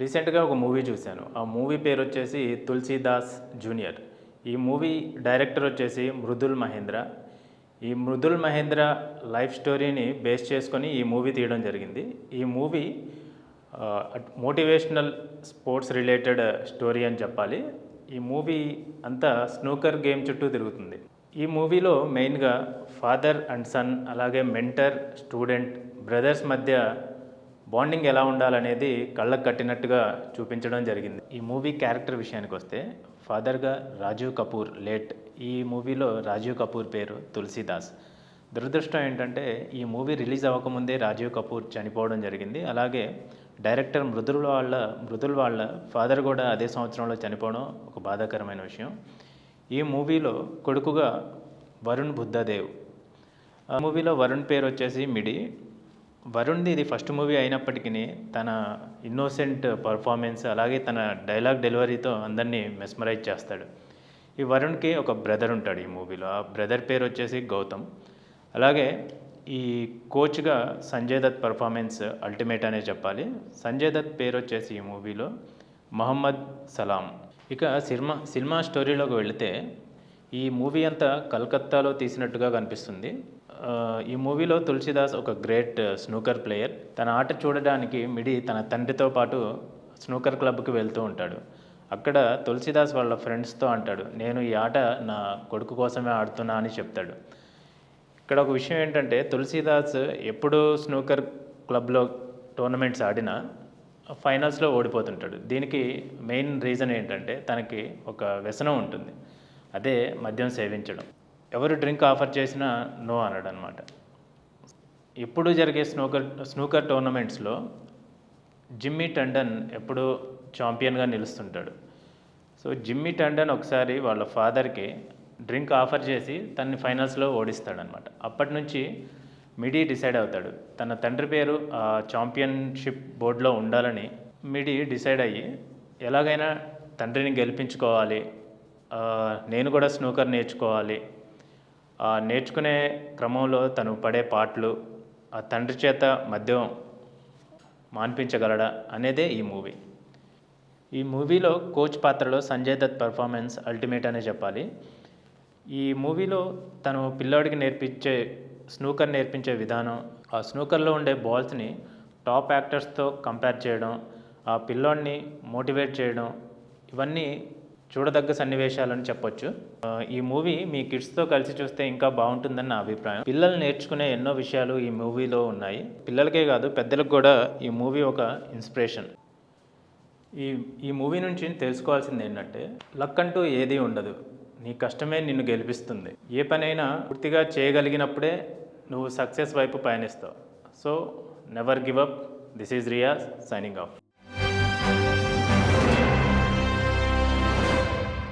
రీసెంట్గా ఒక మూవీ చూశాను. ఆ మూవీ పేరు వచ్చేసి తులసీదాస్ జూనియర్. ఈ మూవీ డైరెక్టర్ వచ్చేసి మృదుల్ మహేంద్ర. ఈ మృదుల్ మహేంద్ర లైఫ్ స్టోరీని బేస్ చేసుకొని ఈ మూవీ తీయడం జరిగింది. ఈ movie motivational sports related story అని చెప్పాలి. ఈ మూవీ అంతా స్నూకర్ గేమ్ చుట్టూ తిరుగుతుంది. ఈ మూవీలో మెయిన్గా ఫాదర్ అండ్ సన్ అలాగే మెంటర్ స్టూడెంట్ బ్రదర్స్ మధ్య బాండింగ్ ఎలా ఉండాలనేది కళ్ళకు కట్టినట్టుగా చూపించడం జరిగింది. ఈ మూవీ క్యారెక్టర్ విషయానికి వస్తే ఫాదర్గా రాజీవ్ కపూర్ లేట్. ఈ మూవీలో రాజీవ్ కపూర్ పేరు తులసీదాస్. దురదృష్టం ఏంటంటే ఈ మూవీ రిలీజ్ అవ్వకముందే రాజీవ్ కపూర్ చనిపోవడం జరిగింది. అలాగే డైరెక్టర్ మృదుల వాళ్ళ మృదుల్ వాళ్ళ ఫాదర్ కూడా అదే సంవత్సరంలో చనిపోవడం ఒక బాధాకరమైన విషయం. ఈ మూవీలో కొడుకుగా వరుణ్ బుద్ధదేవ్. ఆ మూవీలో వరుణ్ పేరు వచ్చేసి మిడి. వరుణ్ది ఇది ఫస్ట్ మూవీ అయినప్పటికీ తన ఇన్నోసెంట్ పర్ఫార్మెన్స్ అలాగే తన డైలాగ్ డెలివరీతో అందరినీ మెస్మరైజ్ చేస్తాడు. ఈ వరుణ్కి ఒక బ్రదర్ ఉంటాడు ఈ మూవీలో ఆ బ్రదర్ పేరు వచ్చేసి గౌతమ్. అలాగే ఈ కోచ్గా సంజయ్ దత్ పర్ఫార్మెన్స్ అల్టిమేట్ అనే చెప్పాలి. సంజయ్ దత్ పేరు వచ్చేసి ఈ మూవీలో మహమ్మద్ సలాం. ఇక సినిమా సినిమా స్టోరీలోకి వెళితే ఈ మూవీ అంతా కలకత్తాలో తీసినట్టుగా కనిపిస్తుంది. ఈ మూవీలో తులసిదాస్ ఒక గ్రేట్ స్నూకర్ ప్లేయర్. తన ఆట చూడడానికి మిడి తన తండ్రితో పాటు స్నూకర్ క్లబ్కి వెళ్తూ ఉంటాడు. అక్కడ తులసిదాస్ వాళ్ళ ఫ్రెండ్స్తో అంటాడు నేను ఈ ఆట నా కొడుకు కోసమే ఆడుతున్నా అని చెప్తాడు. ఇక్కడ ఒక విషయం ఏంటంటే తులసీదాస్ ఎప్పుడు స్నూకర్ క్లబ్లో టోర్నమెంట్స్ ఆడినా ఫైనల్స్లో ఓడిపోతుంటాడు. దీనికి మెయిన్ రీజన్ ఏంటంటే తనకి ఒక వ్యసనం ఉంటుంది. అదే మద్యం సేవించడం. ఎవరు డ్రింక్ ఆఫర్ చేసినా నో అనడు అనమాట ఎప్పుడు జరిగే స్నూకర్ స్నూకర్ టోర్నమెంట్స్లో జిమ్మీ టండన్ ఎప్పుడూ ఛాంపియన్గా నిలుస్తుంటాడు. సో జిమ్మీ టండన్ ఒకసారి వాళ్ళ ఫాదర్కి డ్రింక్ ఆఫర్ చేసి తన్ని ఫైనల్స్లో ఓడిస్తాడనమాట. అప్పటి నుంచి మిడి డిసైడ్ అవుతాడు. తన తండ్రి పేరు ఆ ఛాంపియన్షిప్ బోర్డులో ఉండాలని మిడి డిసైడ్ అయ్యి ఎలాగైనా తండ్రిని గెలిపించుకోవాలి నేను కూడా స్నూకర్ నేర్చుకోవాలి. ఆ నేర్చుకునే క్రమంలో తను పడే పాటలు ఆ తండ్రి చేత మద్యం మాన్పించగలడా అనేదే ఈ మూవీ. ఈ మూవీలో కోచ్ పాత్రలో సంజయ్ దత్ పర్ఫార్మెన్స్ అల్టిమేట్ అనే చెప్పాలి. ఈ మూవీలో తను పిల్లోడికి నేర్పించే స్నూకర్ నేర్పించే విధానం ఆ స్నూకర్లో ఉండే బాల్స్ని టాప్ యాక్టర్స్తో కంపేర్ చేయడం ఆ పిల్లోడిని మోటివేట్ చేయడం ఇవన్నీ చూడదగ్గ సన్నివేశాలని చెప్పొచ్చు. ఈ మూవీ మీ కిడ్స్తో కలిసి చూస్తే ఇంకా బాగుంటుందని నా అభిప్రాయం. పిల్లలు నేర్చుకునే ఎన్నో విషయాలు ఈ మూవీలో ఉన్నాయి. పిల్లలకే కాదు పెద్దలకు కూడా ఈ మూవీ ఒక ఇన్స్పిరేషన్. ఈ ఈ మూవీ నుంచి తెలుసుకోవాల్సింది ఏంటంటే లక్ అంటూ ఏదీ ఉండదు. నీ కష్టమే నిన్ను గెలిపిస్తుంది. ఏ పనైనా పూర్తిగా చేయగలిగినప్పుడే నువ్వు సక్సెస్ వైపు పయనిస్తావు. So never give up this is Riya signing off